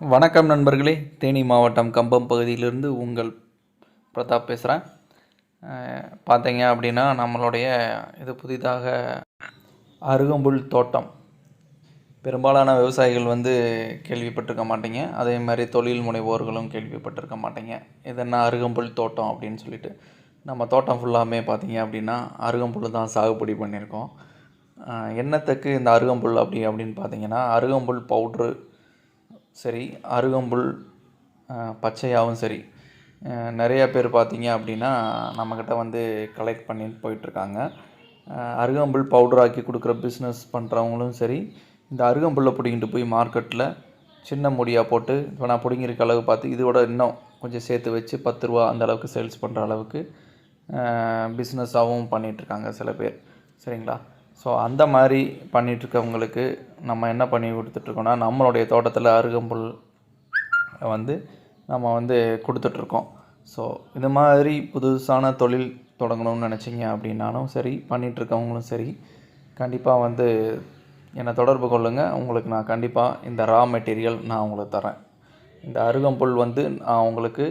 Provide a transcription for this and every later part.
வணக்கம் நண்பர்களே. தேனி மாவட்டம் கம்பம் பகுதியிலிருந்து உங்கள் பிரதாப் பேசுகிறேன் பார்த்தீங்க அப்படின்னா நம்மளுடைய இது புதிதாக அருகம்புல் தோட்டம். பெரும்பாலான விவசாயிகள் வந்து கேள்விப்பட்டிருக்க மாட்டீங்க. அதே மாதிரி தொழில் முனைவோர்களும் கேள்விப்பட்டிருக்க மாட்டீங்க. இது என்ன அருகம்புல் தோட்டம் அப்படின்னு சொல்லிட்டு நம்ம தோட்டம் ஃபுல்லாமே பார்த்தீங்க அப்படின்னா அருகம்புல் தான் சாகுபடி பண்ணியிருக்கோம். என்னத்துக்கு இந்த அருகம்புல் அப்படி அப்படின்னு பார்த்தீங்கன்னா அருகம்புல் பவுட்ரு சரி அருகம்புல் பச்சையாகவும் சரி. நிறையா பேர் பார்த்தீங்க அப்படின்னா நம்மக்கிட்ட வந்து கலெக்ட் பண்ணிட்டு போயிட்டுருக்காங்க. அருகம்புல் பவுடர் ஆக்கி கொடுக்குற பிஸ்னஸ் பண்ணுறவங்களும் சரி இந்த அருகம்புல்லை பிடிங்கிட்டு போய் மார்க்கெட்டில் சின்ன முடியாக போட்டு இப்போ நான் பிடிங்கிருக்க அளவு பார்த்து இதோட இன்னும் கொஞ்சம் சேர்த்து வச்சு பத்து ரூபா அந்த அளவுக்கு சேல்ஸ் பண்ணுற அளவுக்கு பிஸ்னஸாகவும் பண்ணிகிட்ருக்காங்க சில பேர். சரிங்களா? ஸோ அந்த மாதிரி பண்ணிகிட்ருக்கவங்களுக்கு நம்ம என்ன பண்ணி கொடுத்துட்ருக்கோன்னா நம்மளுடைய தோட்டத்தில் அருகம்புல் வந்து நம்ம வந்து கொடுத்துட்ருக்கோம். ஸோ இது மாதிரி புதுசான தொழில் தொடங்கணும்னு நினச்சிங்க அப்படின்னாலும் சரி பண்ணிகிட்ருக்கவங்களும் சரி கண்டிப்பாக வந்து என்னை தொடர்பு கொள்ளுங்கள் உங்களுக்கு நான் கண்டிப்பாக இந்த ரா மெட்டீரியல் நான் உங்களுக்கு தரேன் இந்த அருகம்புல் வந்து நான் உங்களுக்கு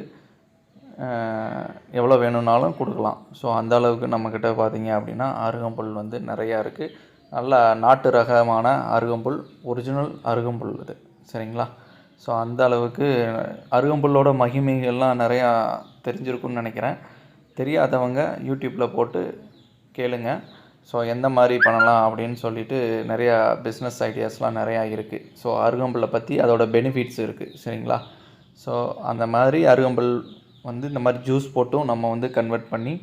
எவ்வளோ வேணும்னாலும் கொடுக்கலாம். ஸோ அந்த அளவுக்கு நம்மக்கிட்ட பார்த்தீங்க அப்படின்னா அருகம்புல் வந்து நிறையா இருக்குது நல்ல நாட்டு ரகமான அருகம்புல் ஒரிஜினல் அருகம்புல் இது. சரிங்களா? ஸோ அந்த அளவுக்கு அருகம்புல்லோட மகிமைகள்லாம் நிறையா தெரிஞ்சிருக்குன்னு நினைக்கிறேன். தெரியாதவங்க யூடியூப்பில் போட்டு கேளுங்க. ஸோ எந்த மாதிரி பண்ணலாம் அப்படின்னு சொல்லிட்டு நிறையா பிஸ்னஸ் ஐடியாஸ்லாம் நிறையா இருக்குது ஸோ அருகம்புல்லை பற்றி அதோட பெனிஃபிட்ஸ் இருக்குது சரிங்களா? ஸோ அந்த மாதிரி அருகம்புல் வந்து இந்த மாதிரி ஜூஸ் போட்டும் நம்ம வந்து கன்வெர்ட் பண்ணி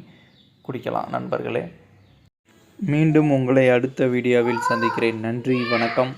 குடிக்கலாம் நண்பர்களே. மீண்டும் உங்களை அடுத்த வீடியோவில் சந்திக்கிறேன். நன்றி வணக்கம்.